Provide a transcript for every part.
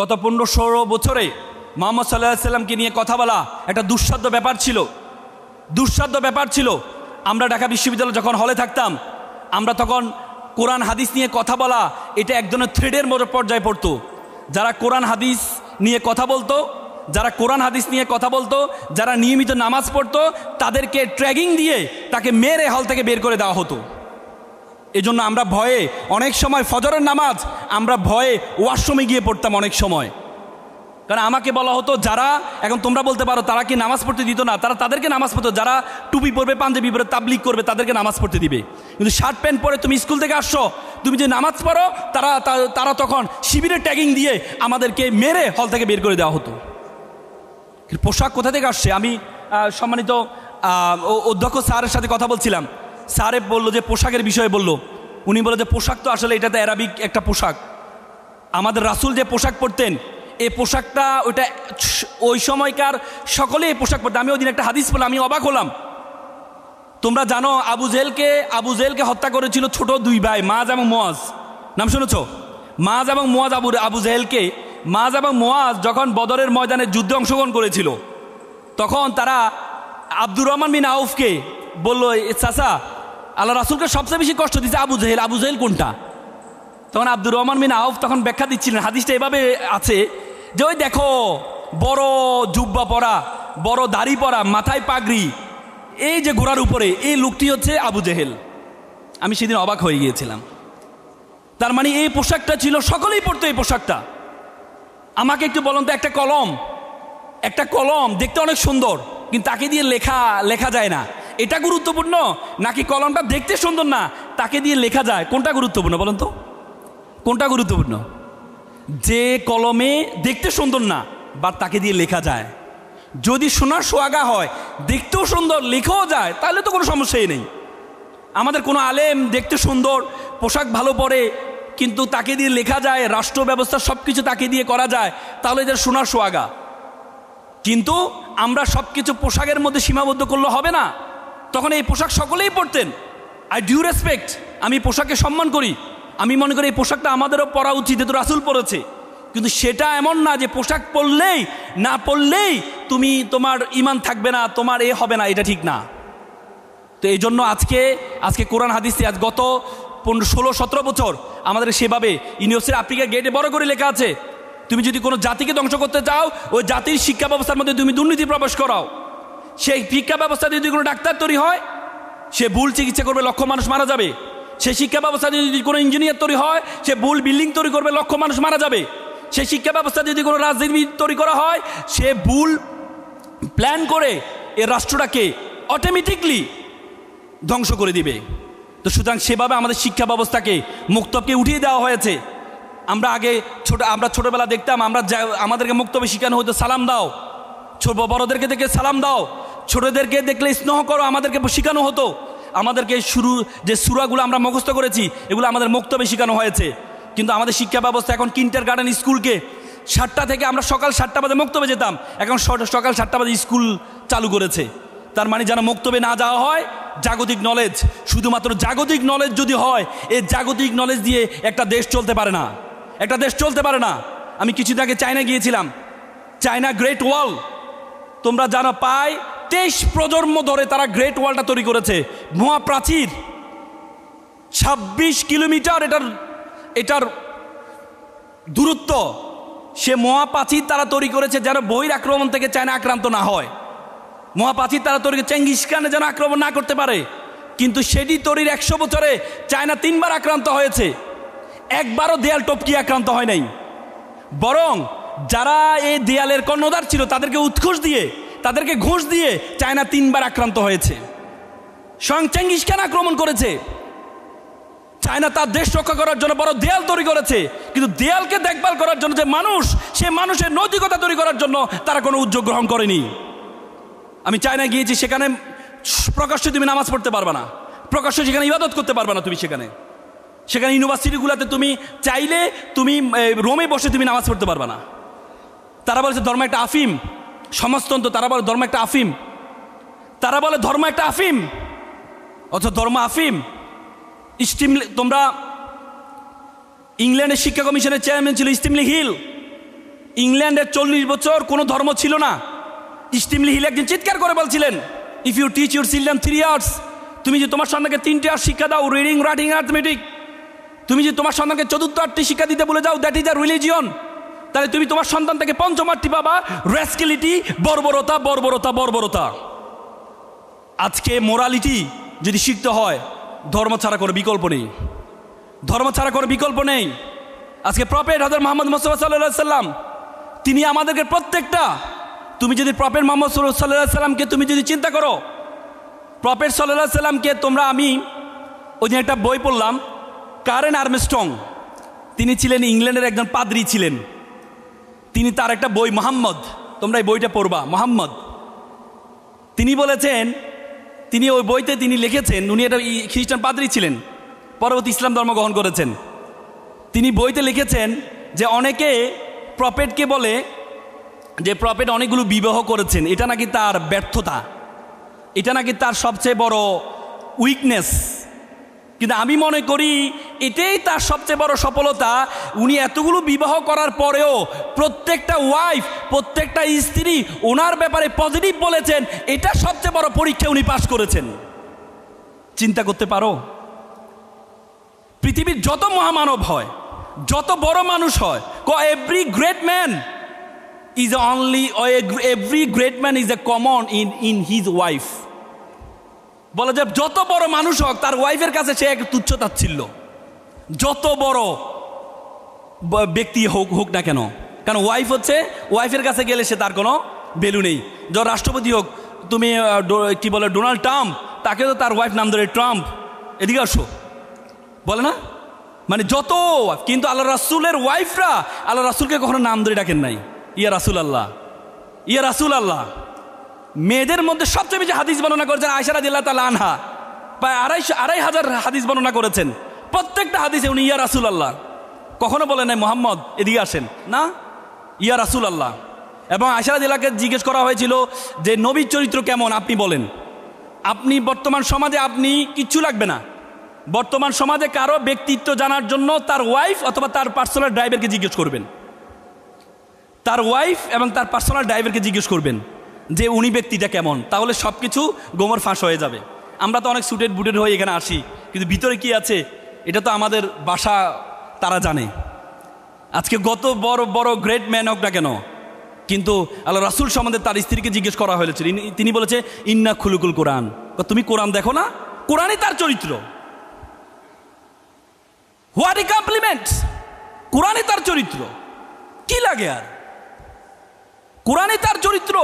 গত পনেরো ষোলো বছরে মোহাম্মদ সাল্লাহ সাল্লামকে নিয়ে কথা বলা একটা দুঃসাধ্য ব্যাপার ছিল। দুঃসাধ্য ব্যাপার ছিল, আমরা ঢাকা বিশ্ববিদ্যালয়ে যখন হলে থাকতাম, আমরা তখন কোরআন হাদিস নিয়ে কথা বলা এটা এক ধরনের থ্রেডের মতো পর্যায়ে পড়তো। যারা কোরআন হাদিস নিয়ে কথা বলতো, যারা কোরআন হাদিস নিয়ে কথা বলতো, যারা নিয়মিত নামাজ পড়তো, তাদেরকে ট্র্যাগিং দিয়ে তাকে মেরে হল থেকে বের করে দেওয়া হতো। এজন্য আমরা ভয়ে অনেক সময় ফজরের নামাজ আমরা ভয়ে ওয়াশরুমে গিয়ে পড়তাম অনেক সময়। কারণ আমাকে বলা হতো, যারা এখন তোমরা বলতে পারো, তারা কি নামাজ পড়তে দিত না? তারা তাদেরকে নামাজ পড়তো, যারা টুপি পরবে, পাঞ্জাবি পরে তাবলিক করবে, তাদেরকে নামাজ পড়তে দিবে। কিন্তু শার্ট প্যান্ট পরে তুমি স্কুল থেকে আসছো, তুমি যে নামাজ পড়ো, তারা তারা তখন শিবিরের ট্যাগিং দিয়ে আমাদেরকে মেরে হল থেকে বের করে দেওয়া হতো। পোশাক কোথা থেকে আসছে? আমি সম্মানিত অধ্যক্ষ স্যারের সাথে কথা বলছিলাম। স্যারে বলল যে পোশাকের বিষয়ে বলল। উনি বলে যে পোশাক তো আসলে এটা তো অ্যারাবিক একটা পোশাক। আমাদের রাসূল যে পোশাক পরতেন, এই পোশাকটা ওইটা ওই সময়কার সকলে এই পোশাক পরতেন। আমি ওই দিন একটা হাদিস বললাম আমি অবাক হলাম। তোমরা জানো, আবু জেলকে আবু জেলকে হত্যা করেছিল ছোট দুই ভাই, মাজ এবং মোয়াজ। নাম শুনেছ? মাজ এবং মোয়াজ আবু আবু জেহেলকে মাজ এবং মোয়াজ যখন বদরের ময়দানে যুদ্ধে অংশগ্রহণ করেছিল, তখন তারা আব্দুর রহমান বিন আউফকে বলল, "এ চাচা আল্লাহ রাসুলকে সবচেয়ে বেশি কষ্ট দিচ্ছে আবু জেহেল। আবু জেহেল কোনটা? তখন আব্দুর রহমান মিন আউফ তখন ব্যাখ্যা দিচ্ছিলেন, হাদিসটা এভাবে আছে যে ওই দেখো, বড় জুব্বা পরা, বড় দাড়ি পরা, মাথায় পাগড়ি, এই যে ঘোড়ার উপরে, এই লোকটি হচ্ছে আবু জেহেল। আমি সেদিন অবাক হয়ে গিয়েছিলাম। তার মানে এই পোশাকটা ছিল, সকলেই পড়তো এই পোশাকটা। আমাকে একটু বলুন তো, একটা কলম একটা কলম দেখতে অনেক সুন্দর, কিন্তু তাকে দিয়ে লেখা লেখা যায় না। এটা গুরুত্বপূর্ণ? নাকি কলমটা দেখতে সুন্দর না, তাকে দিয়ে লেখা যায়? কোনটা গুরুত্বপূর্ণ বলুন তো? কোনটা গুরুত্বপূর্ণ? যে কলমে দেখতে সুন্দর না, বা তাকে দিয়ে লেখা যায়। যদি সোনার সোয়াগা হয়, দেখতেও সুন্দর, লেখাও যায়, তাহলে তো কোনো সমস্যাই নেই। আমাদের কোনো আলেম দেখতে সুন্দর, পোশাক ভালো পরে, কিন্তু তাকে দিয়ে লেখা যায়, রাষ্ট্র ব্যবস্থা সব কিছু তাকে দিয়ে করা যায়, তাহলে এদের সোনার সোয়াগা। কিন্তু আমরা সব কিছু পোশাকের মধ্যে সীমাবদ্ধ করলে হবে না। তখন এই পোশাক সকলেই পরতেন। আই ডিউ রেসপেক্ট আমি পোশাককে সম্মান করি। আমি মনে করি এই পোশাকটা আমাদেরও পরা উচিত, যেহেতু রাসুল পরেছে। কিন্তু সেটা এমন না যে পোশাক পরলেই, না পরলেই তুমি তোমার ইমান থাকবে না, তোমার এ হবে না, এটা ঠিক না। তো এই জন্য আজকে আজকে কোরআন হাদিসে আজ গত পনেরো, ষোলো, সতেরো বছর আমাদের সেভাবে ইউনিভার্সিটি আফ্রিকার গেটে বড় করে লেখা আছে, তুমি যদি কোনো জাতিকে ধ্বংস করতে চাও, ওই জাতির শিক্ষা ব্যবস্থার মধ্যে তুমি দুর্নীতি প্রবেশ করাও। সেই শিক্ষা ব্যবস্থা যদি কোনো ডাক্তার তৈরি হয়, সে ভুল চিকিৎসা করবে, লক্ষ মানুষ মারা যাবে। সেই শিক্ষা ব্যবস্থা যদি কোনো ইঞ্জিনিয়ার তৈরি হয়, সে ভুল বিল্ডিং তৈরি করবে, লক্ষ মানুষ মারা যাবে। সেই শিক্ষা ব্যবস্থা যদি কোনো রাজনীতি তৈরি করা হয়, সে ভুল প্ল্যান করে এ রাষ্ট্রটাকে অটোমেটিকলি ধ্বংস করে দিবে। তো সুতরাং সেভাবে আমাদের শিক্ষা ব্যবস্থাকে, মুক্তবকে উঠিয়ে দেওয়া হয়েছে। আমরা আগে ছোট, আমরা ছোটবেলা দেখতাম, আমরা আমাদেরকে মুক্তবে শেখানো হতো, সালাম দাও। ছোট বড়দেরকে দেখে সালাম দাও। ছোটদেরকে দেখলে স্নেহ করো, আমাদেরকে শেখানো হতো। আমাদেরকে শুরু, যে সুরাগুলো আমরা মুখস্থ করেছি, এগুলো আমাদের মুক্তবে শেখানো হয়েছে। কিন্তু আমাদের শিক্ষা ব্যবস্থা এখন কিন্টার গার্ডেন স্কুলকে সাতটা থেকে আমরা সকাল সাতটা বাজে মুক্তবে যেতাম। এখন সকাল সাতটা বাজে স্কুল চালু করেছে। তার মানে যেন মুক্তবে না যাওয়া হয়, জাগতিক নলেজ শুধুমাত্র জাগতিক নলেজ যদি হয় এই জাগতিক নলেজ দিয়ে একটা দেশ চলতে পারে না। একটা দেশ চলতে পারে না। আমি কিছুদিন আগে চায়না গিয়েছিলাম। চায়না গ্রেট ওয়াল তোমরা জানো পায় তেইশ প্রজন্ম ধরে তারা গ্রেট ওয়ালটা তৈরি করেছে। মহা প্রাচীর। ছাব্বিশ কিলোমিটার এটার এটার দূরত্ব। সে মহাপ্রাচীর তারা তৈরি করেছে যেন বহির আক্রমণ থেকে চায়না আক্রান্ত না হয়। মহাপ্রাচীর তারা তৈরি চেঙ্গিস খানে যেন আক্রমণ না করতে পারে। কিন্তু সেটি তৈরির একশো বছরে চায়না তিনবার আক্রান্ত হয়েছে। একবারও দেয়াল টপকি আক্রান্ত হয় নাই। বরং যারা এই দেয়ালের কর্ণধার ছিল, তাদেরকে উৎকোষ দিয়ে তাদেরকে ঘুষ দিয়ে চায়না তিনবার আক্রান্ত হয়েছে। স্বয়ং চেঙ্গিস খান আক্রমণ করেছে? চায়না তার দেশ রক্ষা করার জন্য বড় দেয়াল তৈরি করেছে, কিন্তু দেয়ালকে দেখভাল করার জন্য যে মানুষ, সে মানুষের নৈতিকতা তৈরি করার জন্য তারা কোনো উদ্যোগ গ্রহণ করেনি। আমি চায়না গিয়েছি, সেখানে প্রকাশ্যে তুমি নামাজ পড়তে পারবে না। প্রকাশ্যে সেখানে ইবাদত করতে পারবে না তুমি সেখানে। সেখানে ইউনিভার্সিটিগুলোতে তুমি চাইলে তুমি রোমে বসে তুমি নামাজ পড়তে পারবে না। তারা বলেছে, ধর্ম একটা আফিম। সমাজতন্ত্র তারা বলে ধর্ম একটা আফিম। তারা বলে ধর্ম একটা আফিম। অথচ ধর্ম আফিম। স্টিম তোমরা ইংল্যান্ডের শিক্ষা কমিশনের চেয়ারম্যান ছিল স্টিমলি হিল। ইংল্যান্ডের চল্লিশ বছর কোনো ধর্ম ছিল না। স্টিমলি হিল একদিন চিৎকার করে বলছিলেন if you teach your children three years তুমি যে তোমার সন্তানকে তিনটে আর শিক্ষা দাও রিডিং রাইটিং অ্যাথমেটিক তুমি যে তোমার সন্তানকে চতুর্থ আটটি শিক্ষা দিতে বলে যাও দ্যাট ইজ আ রিলিজিয়ন তাহলে তুমি তোমার সন্তান থেকে পঞ্চম আটটি পাবা। রেস্কিলিটি বর্বরতা বর্বরতা বর্বরতা। আজকে মোরালিটি যদি শিখতে হয়, ধর্ম ছাড়া কোনো বিকল্প নেই। ধর্ম ছাড়া কোনো বিকল্প নেই। আজকে প্রফেট হজর মোহাম্মদ মোস্তফা সাল্লাহ সাল্লাম তিনি আমাদেরকে প্রত্যেকটা, তুমি যদি প্রফেট মোহাম্মদ সাল্লাহ সাল্লামকে তুমি যদি চিন্তা করো প্রফেট সাল্লাহ সাল্লামকে তোমরা আমি ওই একটা বই পড়লাম, কারেন আর্মস্ট্রং। তিনি ছিলেন ইংল্যান্ডের একজন পাদ্রি ছিলেন। তিনি তার একটা বই, মোহাম্মদ। তোমরা এই বইটা পড়বা, মোহাম্মদ। তিনি বলেছেন, তিনি ওই বইতে তিনি লিখেছেন, উনি একটা খ্রিস্টান পাদ্রী ছিলেন, পরবর্তী ইসলাম ধর্ম গ্রহণ করেছেন। তিনি বইতে লিখেছেন যে অনেকে প্রফেটকে বলে যে প্রফেট অনেকগুলো বিবাহ করেছেন, এটা নাকি তার ব্যর্থতা, এটা নাকি তার সবচেয়ে বড় উইকনেস। কিন্তু আমি মনে করি এটাই তার সবচেয়ে বড় সফলতা। উনি এতগুলো বিবাহ করার পরেও প্রত্যেকটা ওয়াইফ প্রত্যেকটা স্ত্রী ওনার ব্যাপারে পজিটিভ বলেছেন, এটা সবচেয়ে বড় পরীক্ষা উনি পাশ করেছেন। চিন্তা করতে পারো? পৃথিবীর যত মহামানব হয়, যত বড় মানুষ হয়, ক every great man is only every great man is a common in in his wife বলে যে, যত বড় মানুষ হোক, তার ওয়াইফের কাছে সে এক তুচ্ছ তাচ্ছিল্য। যত বড় ব্যক্তি হোক হোক না কেন। কারণ ওয়াইফ হচ্ছে ওয়াইফের কাছে গেলে সে তার কোনো ভ্যালু নেই। যখন রাষ্ট্রপতি হোক, তুমি কি বলে ডোনাল্ড ট্রাম্প তাকে তো তার ওয়াইফ নাম ধরে ট্রাম্প এদিকে আসো। বলে না? মানে যত, কিন্তু আল্লাহ রাসুলের ওয়াইফরা আল্লাহ রাসুলকে কখনো নাম ধরে ডাকেন নাই। ইয়া রাসুল আল্লাহ। ইয়া রাসুল আল্লাহ। মেয়েদের মধ্যে সবচেয়ে বেশি হাদিস বর্ণনা করেছেন আয়সারা দিল্লা তালা আনহা। প্রায় আড়াইশো, আড়াই হাজার হাদিস বর্ণনা করেছেন। প্রত্যেকটা হাদিসে উনি, ইয়া রাসুল আল্লাহ কখনো বলেন নাই, মোহাম্মদ, এদিকে আসেন। না, ইয়া রাসুল আল্লাহ এবং আয়সারা দিল্লাকে জিজ্ঞেস করা হয়েছিল যে, নবীর চরিত্র কেমন, আপনি বলেন। আপনি বর্তমান সমাজে, আপনি কিচ্ছু লাগবে না। বর্তমান সমাজে কারও ব্যক্তিত্ব জানার জন্য তার ওয়াইফ অথবা তার পার্সোনাল ড্রাইভারকে জিজ্ঞেস করবেন। তার ওয়াইফ এবং তার পার্সোনাল ড্রাইভারকে জিজ্ঞেস করবেন। যে উনি ব্যক্তিটা কেমন, তাহলে সব কিছু গোমর ফাঁস হয়ে যাবে। আমরা তো অনেক সুটেড বুটেড হয়ে এখানে আসি, কিন্তু ভিতরে কি আছে, এটা তো আমাদের বাসা, তারা জানে। আজকে গত বড় বড় গ্রেট ম্যান হোক না কেন, কিন্তু আল্লাহ রাসুল সম্বন্ধে তার স্ত্রীকে জিজ্ঞেস করা হয়েছিল। তিনি বলেছে, ইন্না খুলুকুল কোরআন। তুমি কোরআন দেখো না? কোরআনই তার চরিত্র। হোয়াট ই কমপ্লিমেন্ট কোরআনই তার চরিত্র। কি লাগে আর? কোরআনই তার চরিত্র।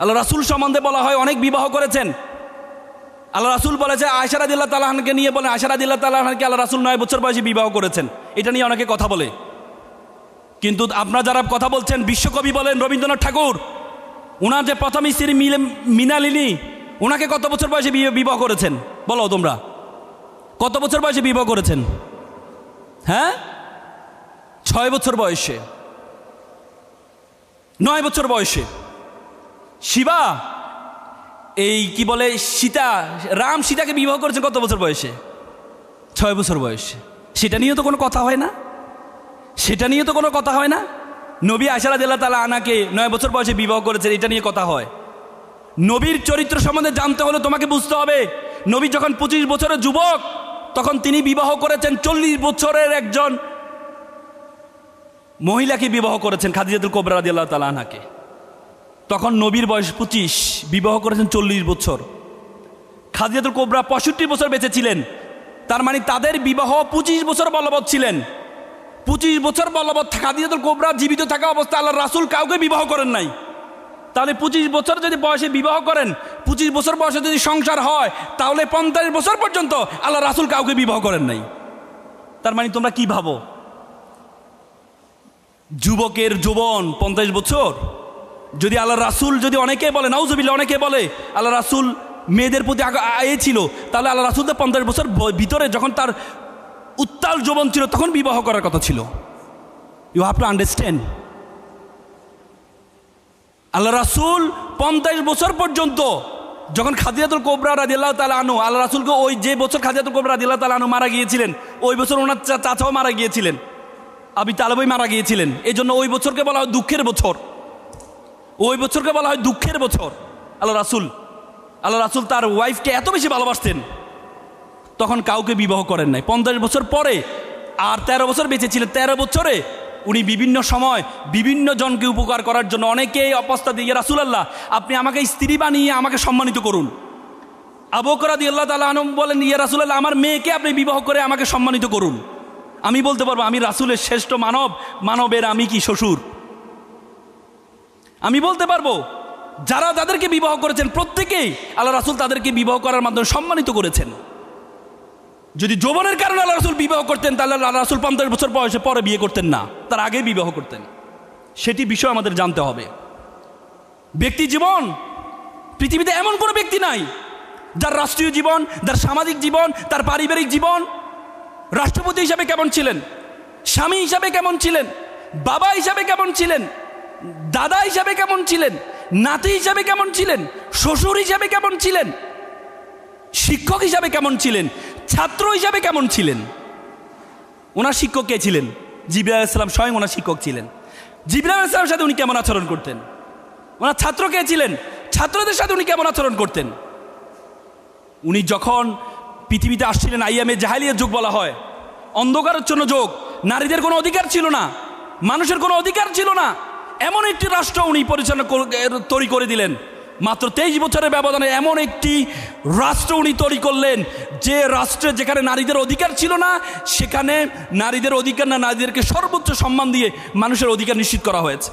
আল্লাহ রাসুল সম্বন্ধে বলা হয়, অনেক বিবাহ করেছেন। আল্লাহ রাসুল বলেছে আয়সারাদিল্লাহ তালাহানকে নিয়ে বলে আয়সারাদিল্লাহ তালাহানকে আল্লাহ রাসুল নয় বছর বয়সে বিবাহ করেছেন। এটা নিয়ে অনেকে কথা বলে। কিন্তু আপনারা যারা কথা বলছেন, বিশ্বকবি বলেন, রবীন্দ্রনাথ ঠাকুর ওনার যে প্রথম স্ত্রী মিলে, মিনালিনী ওনাকে কত বছর বয়সে বিয়ে- বিবাহ করেছেন? বলো তোমরা। কত বছর বয়সে বিবাহ করেছেন? হ্যাঁ? ছয় বছর বয়সে। নয় বছর বয়সে। শিবা? এই কি বলে সীতা? রাম সীতাকে বিবাহ করেছেন কত বছর বয়সে? ছয় বছর বয়সে। সেটা নিয়ে তো কোনো কথা হয় না? সেটা নিয়ে তো কোনো কথা হয় না? নবী আশারা দিল্লা তালা আনাকে নয় বছর বয়সে বিবাহ করেছেন, এটা নিয়ে কথা হয়। নবীর চরিত্র সম্বন্ধে জানতে হলে তোমাকে বুঝতে হবে, নবী যখন পঁচিশ বছরের যুবক, তখন তিনি বিবাহ করেছেন চল্লিশ বছরের একজন মহিলাকে বিবাহ করেছেন খাদিজাতুল আল্লাহ তালা আনাকে তখন নবীর বয়স পঁচিশ, বিবাহ করেছেন চল্লিশ বছর। খাদিজাতুল কোবরা পঁয়ষট্টি বছর বেঁচে ছিলেন। তার মানে তাদের বিবাহ পঁচিশ বছর বলবৎ ছিলেন। পঁচিশ বছর বলবৎ খাদিজাতুল কোবরা জীবিত থাকা অবস্থায় আল্লাহ রাসুল কাউকে বিবাহ করেন নাই। তাহলে পঁচিশ বছর যদি বয়সে বিবাহ করেন, পঁচিশ বছর বয়সে যদি সংসার হয়, তাহলে পঞ্চাশ বছর পর্যন্ত আল্লাহ রাসুল কাউকে বিবাহ করেন নাই। তার মানে তোমরা কি ভাবো? যুবকের যৌবন পঞ্চাশ বছর যদি আল্লাহ রাসুল যদি অনেকে বলে নাউজবিল্লা অনেকে বলে, আল্লাহ রাসুল মেয়েদের প্রতি আগ- আ- এ ছিল, তাহলে আল্লাহ রাসুল তো পঞ্চাশ বছর ভিতরে যখন তার উত্তাল যৌবন ছিল, তখন বিবাহ করার কথা ছিল। You have to understand Allah রাসুল পঞ্চাশ বছর পর্যন্ত যখন খাদিয়াতুল কোবরা রাদিল্লাহ তালা আনু আল্লাহ রাসুলকে ওই যে বছর খাদিয়াতুল কোবরা রাদিল্লাহ তালা আনু মারা গিয়েছিলেন, ওই বছর ওনার চাচাও মারা গিয়েছিলেন। আবি তালেবই মারা গিয়েছিলেন। এই জন্য ওই বছরকে বলা হয় দুঃখের বছর। ওই বছরকে বলা হয় দুঃখের বছর। আল্লাহ রাসুল আল্লাহ রাসুল তার ওয়াইফকে এত বেশি ভালোবাসতেন। তখন কাউকে বিবাহ করেন নাই। পঞ্চাশ বছর পরে আর তেরো বছর বেঁচে ছিলেন তেরো বছরে উনি বিভিন্ন সময় বিভিন্ন জনকে উপকার করার জন্য অনেকেই অবস্থা দিয়ে রাসুল আল্লাহ আপনি আমাকে স্ত্রী বানিয়ে আমাকে সম্মানিত করুন। আবকরা দিয়ে আল্লাহ তালা আনম বলেন, ইয়া রাসুল্লাহ আমার মেয়েকে আপনি বিবাহ করে আমাকে সম্মানিত করুন। আমি বলতে পারব, আমি রাসুলের শ্রেষ্ঠ মানব, মানবের আমি কি শ্বশুর? আমি বলতে পারব, যারা যাদেরকে বিবাহ করেছেন, প্রত্যেকেই আল্লাহ রাসুল তাদেরকে বিবাহ করার মাধ্যমে সম্মানিত করেছেন। যদি যৌবনের কারণে আল্লাহ রাসুল বিবাহ করতেন, তাহলে আল্লাহ রাসুল পঞ্চাশ বছর বয়সে পরে বিয়ে করতেন না, তার আগে বিবাহ করতেন। সেটি বিষয় আমাদের জানতে হবে। ব্যক্তি জীবন, পৃথিবীতে এমন কোনো ব্যক্তি নাই, যার রাষ্ট্রীয় জীবন, যার সামাজিক জীবন, তার পারিবারিক জীবন, রাষ্ট্রপতি হিসাবে কেমন ছিলেন, স্বামী হিসাবে কেমন ছিলেন, বাবা হিসাবে কেমন ছিলেন দাদা হিসাবে কেমন ছিলেন? নাতি হিসাবে কেমন ছিলেন? শ্বশুর হিসাবে কেমন ছিলেন? শিক্ষক হিসাবে কেমন ছিলেন? ছাত্র হিসাবে কেমন ছিলেন? ওনার শিক্ষক কে ছিলেন? জিবরা ইসলাম স্বয়ং ওনার শিক্ষক ছিলেন। জিবরা ইসলামের সাথে উনি কেমন আচরণ করতেন? ওনার ছাত্র কে ছিলেন? ছাত্রদের সাথে উনি কেমন আচরণ করতেন? উনি যখন পৃথিবীতে আসছিলেন, আইয়ামে জাহালিয়ার যুগ বলা হয়। অন্ধকারের জন্য যোগ। নারীদের কোনো অধিকার ছিল না। মানুষের কোনো অধিকার ছিল না। এমন একটি রাষ্ট্র উনি পরিচালনা তৈরি করে দিলেন। মাত্র তেইশ বছরের ব্যবধানে এমন একটি রাষ্ট্র উনি তৈরি করলেন, যে রাষ্ট্রে যেখানে নারীদের অধিকার ছিল না, সেখানে নারীদের অধিকার না, নারীদেরকে সর্বোচ্চ সম্মান দিয়ে মানুষের অধিকার নিশ্চিত করা হয়েছে।